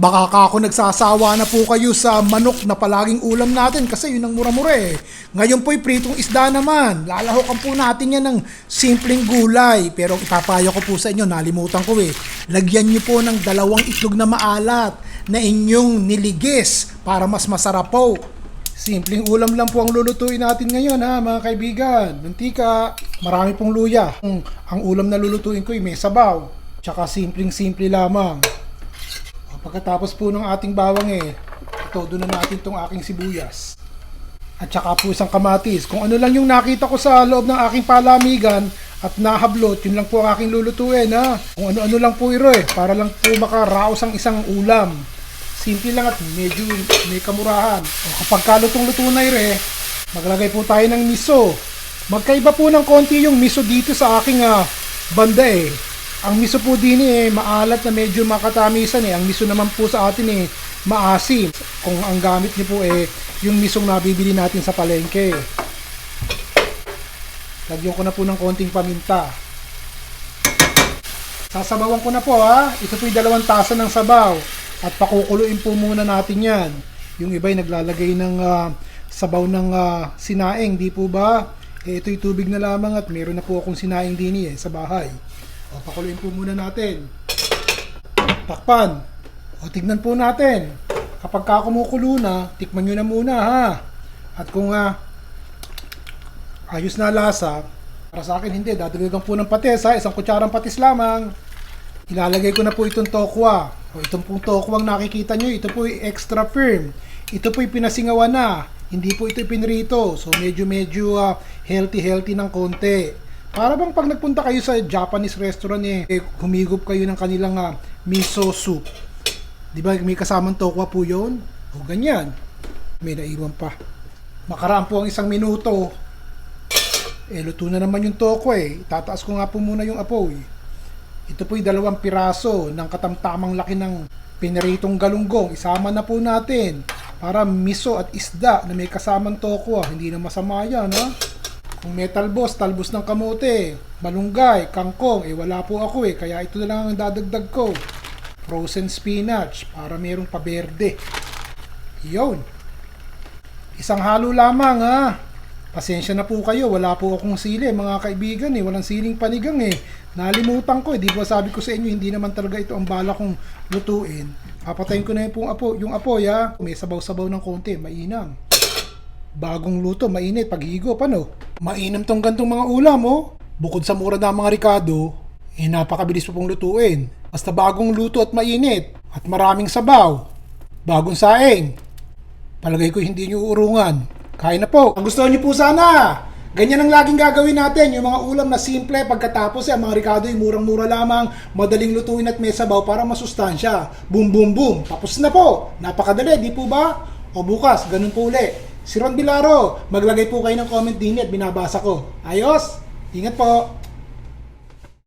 Baka ka ako nagsasawa na po kayo sa manok na palaging ulam natin kasi yun ang mura-mura eh. Ngayon po'y pritong isda naman. Lalahokan po natin yan ng simpleng gulay. Pero ipapayo ko po sa inyo, nalimutan ko eh. Lagyan nyo po ng dalawang itlog na maalat na inyong niligis para mas masarap po. Simpleng ulam lang po ang lulutuin natin ngayon ha mga kaibigan. Mantika, marami pong luya. Ang, ulam na lulutuin ko ay may sabaw. Tsaka simpleng simple lamang. Pagkatapos po ng ating bawang eh, todo na natin tong aking sibuyas. At saka po isang kamatis. Kung ano lang yung nakita ko sa loob ng aking palamigan at nahablot, yun lang po ang aking lulutuin ha. Kung ano-ano lang po iro eh, para lang po makaraos ang isang ulam. Simple lang at medyo may kamurahan. O kapag kalutong-luto na ire, maglagay po tayo ng miso. Magkaiba po ng konti yung miso dito sa aking ah, banda eh. Ang miso po din eh, maalat na medyo makatamisan eh. Ang miso naman po sa atin eh, maasim. Kung ang gamit niyo po eh, yung misong nabibili natin sa palengke. Lagyan ko na po ng konting paminta. Sasabawan ko na po ha. Ito po yung dalawang tasa ng sabaw. At pakukuluin po muna natin yan. Yung iba'y naglalagay ng ah, sabaw ng ah, sinaing, di po ba? Eh, ito'y tubig na lamang at meron na po akong sinaing din eh, sa bahay. O, pakuluin po muna natin. Takpan. O, tignan po natin. Kapag ka kumukulo na, tikman nyo na muna ha. At kung ah, ayos na lasa, para sa akin hindi, dadagdagan po ng patis ha, isang kutsarang patis lamang. Ilalagay ko na po itong tokwa. O itong pong tokwa ang nakikita nyo, ito po extra firm. Ito po pinasingawan na. Hindi po ito pinrito. So medyo medyo ah, healthy healthy ng konti. Para bang pag nagpunta kayo sa Japanese restaurant eh, eh humigop kayo ng kanilang ah, miso soup. Di ba may kasamang tokwa po yun? O ganyan. May naiwan pa. Makaraan po ang isang minuto. Eh, luto na naman yung toko eh. Tataas ko nga po muna yung apoy. Ito po'y dalawang piraso ng katamtamang laki ng pinaritong galunggong. Isama na po natin para miso at isda na may kasamang toko. ah. Hindi na masama yan, ha? Kung may talbos, talbos ng kamote, malunggay, kangkong, eh wala po ako eh. Kaya ito na lang ang dadagdag ko. Frozen spinach para merong paberde. Yun. Isang halo lamang ha. Pasensya na po kayo, wala po akong sili mga kaibigan eh, walang siling panigang eh. Nalimutan ko eh, di ba sabi ko sa inyo, hindi naman talaga ito ang bala kong lutuin. Papatayin ko na yung, pong apo, yung apoy ha. May sabaw-sabaw ng konti, mainam. Bagong luto, mainit, paghigop, ano? Mainam tong gantong mga ulam, oh. Bukod sa mura na mga Ricardo, eh napakabilis po pong lutuin. Basta bagong luto at mainit, at maraming sabaw. Bagong saing. Palagay ko hindi nyo uurungan. Kain na po. Ang gusto niyo po sana, ganyan ang laging gagawin natin. Yung mga ulam na simple pagkatapos eh, ang mga Ricardo ay murang-mura lamang, madaling lutuin at may sabaw para masustansya. Boom, boom, boom. Tapos na po. Napakadali, di po ba? O bukas, ganun po uli. Si Ron Bilaro, maglagay po kayo ng comment din at binabasa ko. Ayos? Ingat po.